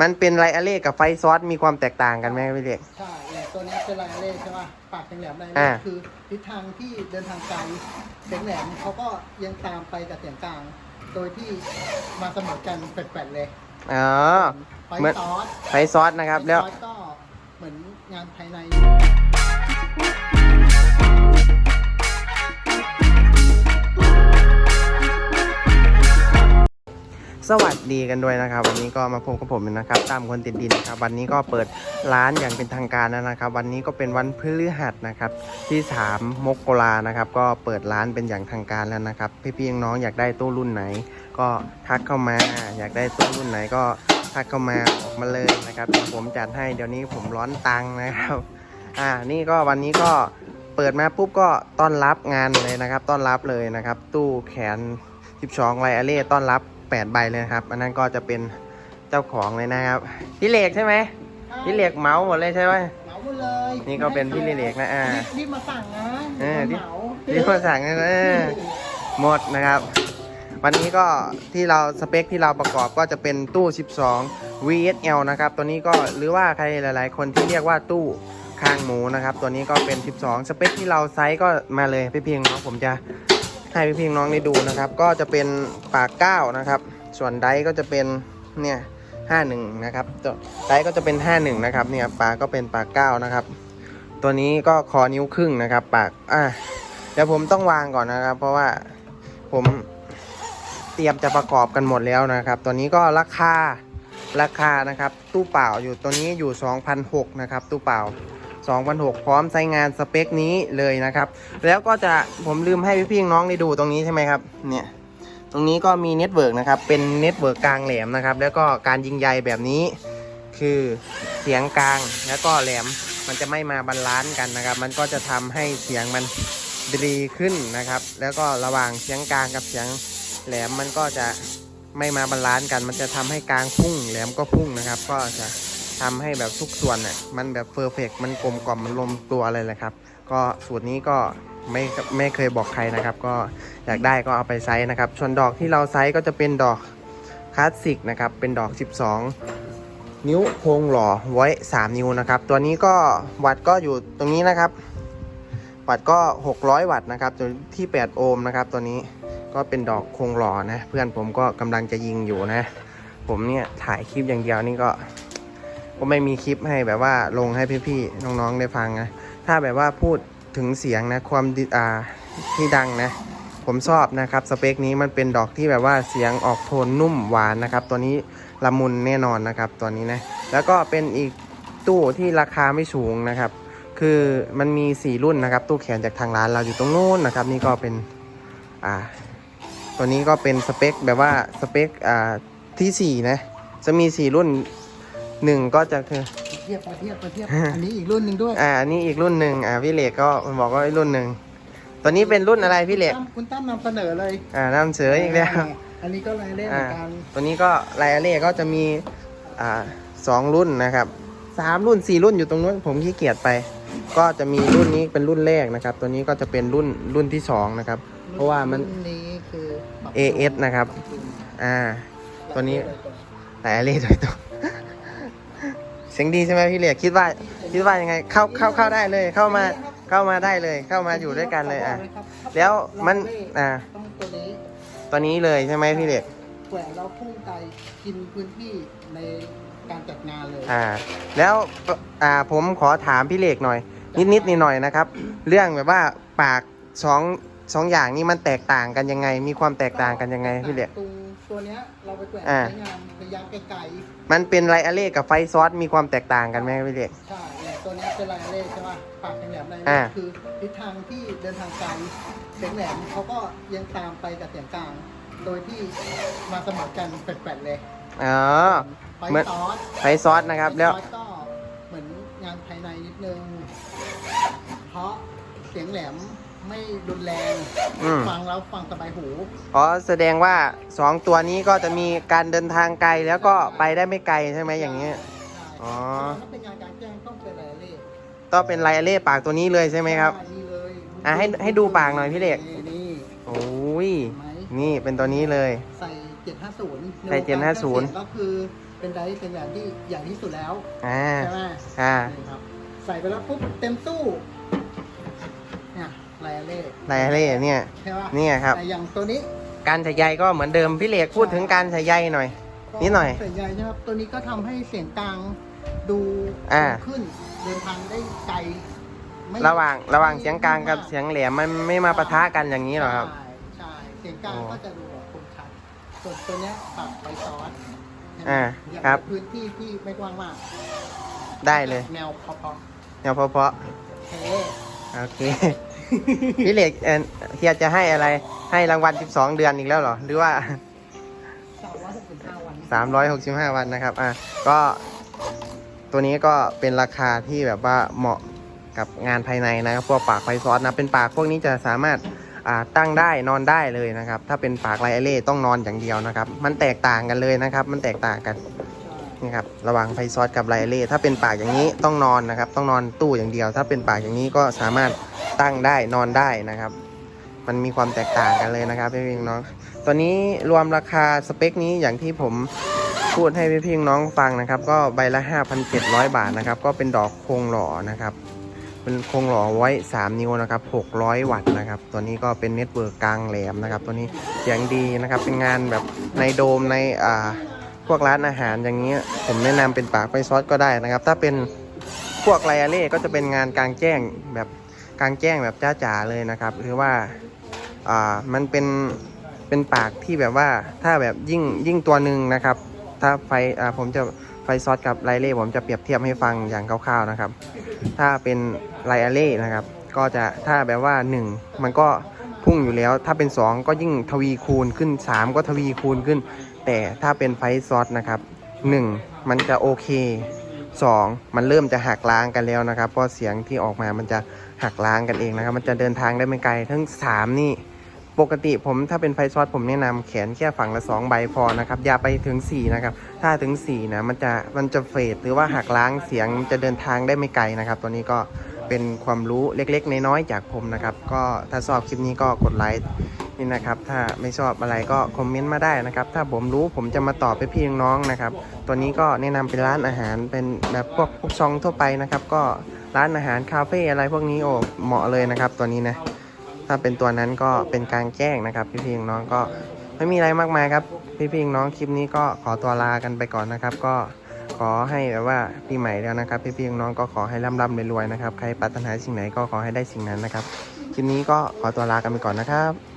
มันเป็นไลอาเล่กับไฟซอสมีความแตกต่างกันไหมพี่เล็ก ใช่แหลมตัวเนี้ยเป็นไลเล่ใช่ป่ะปากแหลมไลอ่าเล่คือทิศทางที่เดินทางไกลเสียงแหลมเขาก็ยังตามไปกับเสียงกลาง โดยที่มาเสมอกันแปดๆเลยอ๋อ ไฟเหมือน ซอสไฟซอสนะครับ แล้ว ไฟซอสก็เหมือนงานภายใน สวัสดีกันด้วยนะครับ วันนี้ก็มาพบกับผมนะครับ ตามคนติดดินนะครับ วันนี้ก็เปิดร้านอย่างเป็นทางการแล้วนะครับ วันนี้ก็เป็นวันพฤหัสนะครับที่3มกรานะครับ ก็เปิดร้านเป็นอย่างทางการแล้วนะครับ พี่ๆน้องๆอยากได้ตู้รุ่นไหน ก็ทักเข้ามาอยากได้ตู้รุ่นไหนก็ทักเข้ามาออกมาเลยนะครับผมจัดให้เดี๋ยวนี้ผมร้อนตังค์นะครับ อ่านี่ก็วันนี้ก็เปิดมาปุ๊บก็ต้อนรับงานเลยนะครับ ต้อนรับเลยนะครับ ตู้แขน12ไลอาเล่ต้อนรับ 8ใบเลยนะครับ อันนั้นก็จะเป็นเจ้าของเลยนะครับ พี่เหล็กใช่ไหมพี่เหล็กเมาส์หมดเลยใช่ไหมเหมาหมดเลยนี่ก็เป็นพี่เหล็กนะอ่ารีบรีบมาสั่งนะเออรีบมาเหมาที่มาสั่งนะเออหมดนะครับ วันนี้ก็ที่เราสเปคที่เราประกอบก็จะเป็นตู้ 12 VSL นะครับตัวนี้ก็หรือว่าใครหลาย ๆ คนที่เรียกว่าตู้คางหมูนะครับ ตัวนี้ก็เป็น 12 สเปคที่เราไซส์ก็มาเลยพี่เพียงน้องผมจะ ให้พี่พียงน้องได้ดูนะครับ ก็จะเป็นปากเก้านะครับ ส่วนไดก็จะเป็นเนี่ย51นะครับตัวไดก็จะเป็น51นะครับเนี่ยปากก็เป็นปากเก้านะครับ ตัวนี้ก็คอนิ้วครึ่งนะครับ ปากอะเดี๋ยวผมต้องวางก่อนนะครับ เพราะว่าผมเตรียมจะประกอบกันหมดแล้วนะครับ ตัวนี้ก็ราคาราคานะครับ ตู้เปล่าอยู่ตัวนี้อยู่ 2,006นะครับ ตู้เปล่า 2,006 พร้อมใช้งานสเปคนี้เลยนะครับ แล้วก็จะผมลืมให้พี่ๆน้องได้ดูตรงนี้ใช่ไหมครับเนี่ยตรงนี้ก็มีเน็ตเวิร์กนะครับ เป็นเน็ตเวิร์กกลางแหลมนะครับ แล้วก็การยิงใยแบบนี้คือเสียงกลางแล้วก็แหลมมันจะไม่มาบาลานกันนะครับ มันก็จะทำให้เสียงมันดีขึ้นนะครับ แล้วก็ระหว่างเสียงกลางกับเสียงแหลมมันก็จะไม่มาบาลานกัน มันจะทำให้กลางพุ่งแหลมก็พุ่งนะครับ ก็จะ ทำให้แบบทุกส่วนเนี่ยมันแบบเพอร์เฟกมันกลมกล่อมมันลมตัวเลยแหละครับ ก็สูตรนี้ก็ไม่ไม่เคยบอกใครนะครับ ก็อยากได้ก็เอาไปไซส์นะครับส่วนดอกที่เราไซส์ก็จะเป็นดอกคลาสสิกนะครับเป็นดอก 12 นิ้วโครงหล่อไว้ 3 นิ้วนะครับ ตัวนี้ก็วัดก็อยู่ตรงนี้นะครับ วัดก็ 600 วัตต์นะครับตัวที่ 8 โอห์มนะครับ ตัวนี้ก็เป็นดอกโครงหล่อนะ เพื่อนผมก็กำลังจะยิงอยู่นะ ผมเนี่ยถ่ายคลิปอย่างเดียวนี่ก็ ก็ไม่มีคลิปให้แบบว่าลงให้พี่ๆน้องๆได้ฟังนะถ้าแบบว่าพูดถึงเสียงนะความดิอ่าที่ดังนะผมชอบนะครับสเปคนี้มันเป็นดอกที่แบบว่าเสียงออกโทนนุ่มหวานนะครับ ตัวนี้ละมุนแน่นอนนะครับตัวนี้นะแล้วก็เป็นอีกตู้ที่ราคาไม่สูงนะครับ คือมันมี 4 รุ่นนะครับ ตู้แขนจากทางร้านเราอยู่ตรงนู้นนะครับ นี่ก็เป็นอ่าตัวนี้ก็เป็นสเปคแบบว่าสเปคอ่าทีสี่4นะจะมี 4 รุ่น หนึ่งก็จะคือ เทียบมาเทียบมาเทียบ อันนี้อีกรุ่นหนึ่งด้วยอ่าอันนี้อีกรุ่นหนึ่งอ่าพี่เหล็กก็บอกว่าอีกรุ่นหนึ่งตัวนี้เป็นรุ่นอะไรพี่เหล็กคุณตั้มคุณตั้มนำเสนอเลยอ่านำเสืออีกแล้วอันนี้ก็ไลเล่เหมือ่าอนกันตัวนี้ก็ไลอาเล่ก็จะมีอ่าสองรุ่นนะครับสามรุ่นสี่รุ่นอยู่ตรงนู้นผมขี้เกียจไป ก็จะมีรุ่นนี้เป็นรุ่นแรกนะครับ ตัวนี้ก็จะเป็นรุ่นรุ่นที่สองนะครับ เพราะว่ามัน รุ่นี้คือปรับ AS นะครับ อ่า ตัวนี้ไลอาเล่โดยตรงเสียงดีใช่ไหมพี่เหล็กคิดว่าคิดว่ายังไงเข้าเข้าเข้าได้เลยเข้ามาเข้ามาได้เลย เข้ามาอยู่ด้วยกันเลยอะแล้วมันอ่าต้องตัวนี้ตัวนี้เลยใช่ไหมพี่เหล็กแหวนเราพุ่งไกลกินพื้นที่ในการจัดงานเลยอ่าแล้วอ่าผมขอถามพี่เหล็กหน่อย นิดนิดนิดหน่อยๆนะครับ เรื่องแบบว่าปากสองสองอย่างนี้มันแตกต่างกันยังไง มีความแตกต่างกันยังไงพี่เหล็กตรง ตัวเนี้ยเราไปแกว่งอ่า ใช้งานระยะไกลมันเป็นไลอาเล่กับไฟซอสมีความแตกต่างกันไหมพี่เหล็ก ๆใช่แหลมตัวเนี้ยเป็นไลเล่ใช่ป่ะปากแหลมไลอ่าเล่คือทิศทางที่เดินทางไกลเสียงแหลมเขาก็ยังตามไปกับเสียงกลาง โดยที่มาเสมอกันแปดๆเลยอ๋อไฟเหมือน ซอส ไฟซอสนะครับแล้วไฟซอสก็เหมือนงานภายในนิดนึง เพราะเสียงแหลม ไม่รุนแรง อืม ฟังแล้วฟังสบายหู อ๋อแสดงว่าสองตัวนี้ก็จะมีการเดินทางไกลแล้วก็ไปได้ไม่ไกลใช่ไหมอย่างนี้ยใช่อ๋อถ้าเป็นงานกลารแจ้งต้องเป็นไลเล่ต้องเป็นไลอาเล่ปากตัวนี้เลยใช่ไหมครับใช่นี่เลยอะให้ให้ดูปากหน่อยพี่เด็ก นี่นี่โอ้ยไหมนี่เป็นตัวนี้เลย ใส่ 750ใส่750 ก็คือเป็นไดร์เสียงแหลมที่ใหญ่ที่สุดแล้วอ่าใช่ไหมอ่า นี่ครับ ใส่ไปแล้วปุ๊บเต็มตู้ เนี่ยไลอาเล่ ไลอาเล่เนี่ย ใช่ปะเนี่ยครับ แต่อย่างตัวนี้การใส่ใยก็เหมือนเดิมพี่เหล็กพูดถึงการใส่ใยหน่อยนิดหน่อยเสียงใหญ่ใช่ไหมครับ ตัวนี้ก็ทำให้เสียงกลางดูอ่าคมขึ้น เดินทางได้ไกลไม่ระหว่างระหว่างไม่เสียงกลางกับไม่มเสียงแหลมมันไม่มาปะทะกันอย่างนี้หรอครับ ใช่ใช่เสียงกลางโอ้ก็จะดูแบบคมชัดส่วนตัวเนี้ยปรับไปซอสอ่าอย่างครับพื้นที่ที่ไม่กว้างมากได้เลย แนวเพาะเดี๋ยวเพราะๆเท่ๆโอเค พี่เหล็กเอ่อเฮียจะให้อะไร ให้รางวัล 12 เดือนอีกแล้วเหรอ หรือว่าสามร้อยหกสิบห้าวัน365 วันนะครับ อะ ก็ตัวนี้ก็เป็นราคาที่แบบว่าเหมาะกับงานภายในนะครับ พวกปากไฟซอสนะ เป็นปากพวกนี้จะสามารถอ่าตั้งได้นอนได้เลยนะครับ ถ้าเป็นปากไลอาเล่ต้องนอนอย่างเดียวนะครับ มันแตกต่างกันเลยนะครับ มันแตกต่างกัน นี่ครับระว่างไฟซอสกับไลอาเล่ถ้าเป็นปากอย่างนี้ต้องนอนนะครับ ต้องนอนตู้อย่างเดียว ถ้าเป็นปากอย่างนี้ก็สามารถตั้งได้นอนได้นะครับ มันมีความแตกต่างกันเลยนะครับพี่พี่น้องตัวนี้รวมราคาสเปคนี้อย่างที่ผมพูดให้พี่พี่น้องฟังนะครับ ก็ใบละ 5,700 บาทนะครับ ก็เป็นดอกโครงหล่อนะครับเป็นโครงหล่อไว้ 3 นิ้วนะครับ 600 วัตต์นะครับ ตัวนี้ก็เป็นเน็ตเวิร์กกลางแหลมนะครับ ตัวนี้เสียงดีนะครับ เป็นงานแบบในโดมในอ่า วกร้านอาหารอย่างเงี้ยผมแนะนำเป็นปากไฟซอสก็ได้นะครับ ถ้าเป็นพวกไลอาเล่ก็จะเป็นงานกลางแจ้งแบบกลางแจ้งแบบจ้าๆเลยนะครับหรือว่าอ่ามันเป็นเป็นปากที่แบบว่าถ้าแบบยิ่งยิ่งตัวหนึ่งนะครับ ถ้าไฟอ่าผมจะไฟซอสกับไลเล่ผมจะเปรียบเทียบให้ฟังอย่างคร่าวๆนะครับ ถ้าเป็นไลอาเล่นะครับ ก็จะถ้าแบบว่า 1 มันก็ พุ่งอยู่แล้ว ถ้าเป็น 2 ก็ยิ่งทวีคูณขึ้น 3 ก็ทวีคูณขึ้น แต่ถ้าเป็นไฟซอสนะครับ 1 มันจะโอเค 2 มันเริ่มจะหักล้างกันแล้วนะครับ เพราะเสียงที่ออกมามันจะหักล้างกันเองนะครับ มันจะเดินทางได้ไม่ไกล ทั้ง 3 นี่ปกติผมถ้าเป็นไฟซอสผมแนะนำแขนแค่ฝั่งละ 2 ใบพอนะครับ อย่าไปถึง 4 นะครับ ถ้าถึง4นะมันจะมันจะเฟดหรือว่าหักล้างเสียงจะเดินทางได้ไม่ไกลนะครับ ตัวนี้ก็ เป็นความรู้เล็กๆ น้อยๆจากผมนะครับ ก็ถ้าชอบคลิปนี้ก็กดไลค์นี่นะครับ ถ้าไม่ชอบอะไรก็คอมเมนต์มาได้นะครับ ถ้าผมรู้ผมจะมาตอบไปพี่น้องๆนะครับ ตัวนี้ก็แนะนำเป็นร้านอาหารเป็นแบบพวกพวกซองทั่วไปนะครับ ก็ร้านอาหารคาเฟ่อะไรพวกนี้โอ้เหมาะเลยนะครับ ตัวนี้นะถ้าเป็นตัวนั้นก็เป็นกลางแจ้งนะครับ พี่พี่น้องๆก็ไม่มีอะไรมากมายครับ พี่พี่น้องๆคลิปนี้ก็ขอตัวลากันไปก่อนนะครับ ก็ ขอให้แบบว่าปีใหม่แล้วนะครับพี่พี่น้องก็ขอให้ร่ำร่ำรวยๆนะครับใครปรารถนาสิ่งไหนก็ขอให้ได้สิ่งนั้นนะครับคลิปนี้ก็ขอตัวลากันไปก่อนนะครับ